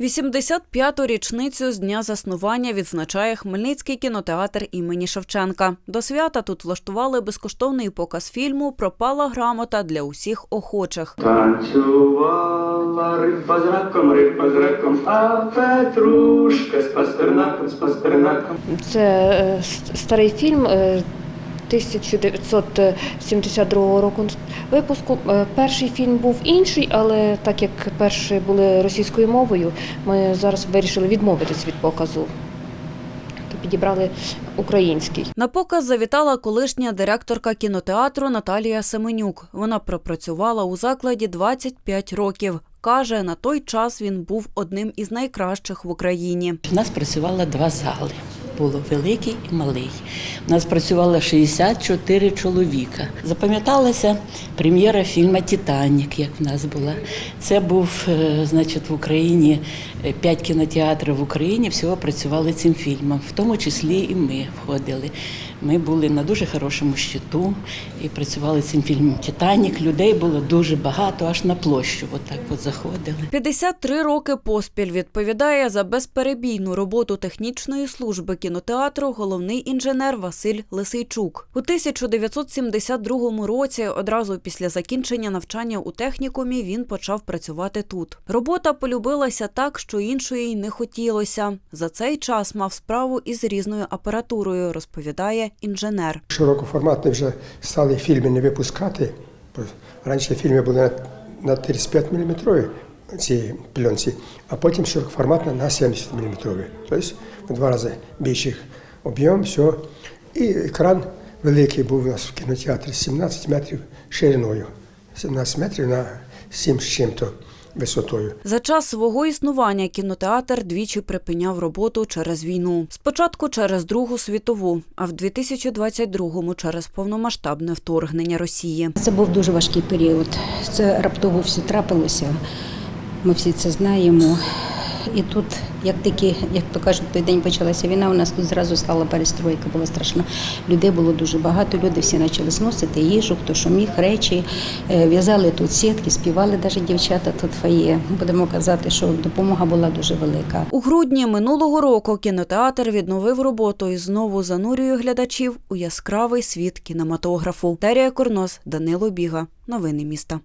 85-ту річницю з дня заснування відзначає Хмельницький кінотеатр імені Шевченка. До свята тут влаштували безкоштовний показ фільму Пропала грамота для усіх охочих. Танцювала риба з раком, риба з раком, а Петрушка з пастернаком, з пастернаком. Це е, старий фільм е, 1972 року випуску. Е, Перший фільм був інший, але так як перші були російською мовою, ми зараз вирішили відмовитись від показу. То підібрали український. На показ завітала колишня директорка кінотеатру Наталія Семенюк. Вона пропрацювала у закладі 25 років. Каже, на той час він був одним із найкращих в Україні. У нас працювало два зали. Було великий і малий. У нас працювало 64 чоловіка. Запам'яталася прем'єра фільму Титанік, як в нас була. Це був, е, значить, в Україні е, п'ять кінотеатрів в Україні всього працювали цим фільмом, в тому числі і ми входили. Ми були на дуже хорошому щиту і працювали цим фільмом Титанік. Людей було дуже багато, аж на площу. Отак от заходили. 53 роки поспіль відповідає за безперебійну роботу технічної служби кінотеатру головний інженер Василь Лисейчук. У 1972 році, одразу після закінчення навчання у технікумі, він почав працювати тут. Робота полюбилася так, що іншої й не хотілося. За цей час мав справу із різною апаратурою, розповідає інженер. Широкоформатні вже стали фільми не випускати. Раніше фільми були на 35 мм ці пленці, а потім широкоформатна на 70 мм. Тобто в два рази більший об'єм, все. І екран великий був у нас в кінотеатрі 17 метрів шириною, 17 метрів на 7 з чим-то висотою. За час свого існування кінотеатр двічі припиняв роботу через війну. Спочатку через Другу світову, а в 2022-му через повномасштабне вторгнення Росії. Це був дуже важкий період. Це раптово все трапилося. Ми всі це знаємо. І тут, як такі, як то кажуть, той день почалася війна, у нас тут зразу стала перестройка, була страшна. Людей було дуже багато, люди всі почали зносити їжу, хто що міг, речі, Е, в'язали тут сітки, співали навіть дівчата тут в фоє. Будемо казати, що допомога була дуже велика. У грудні минулого року кінотеатр відновив роботу і знову занурює глядачів у яскравий світ кінематографу. Дарія Курнос, Данило Біга. Новини міста.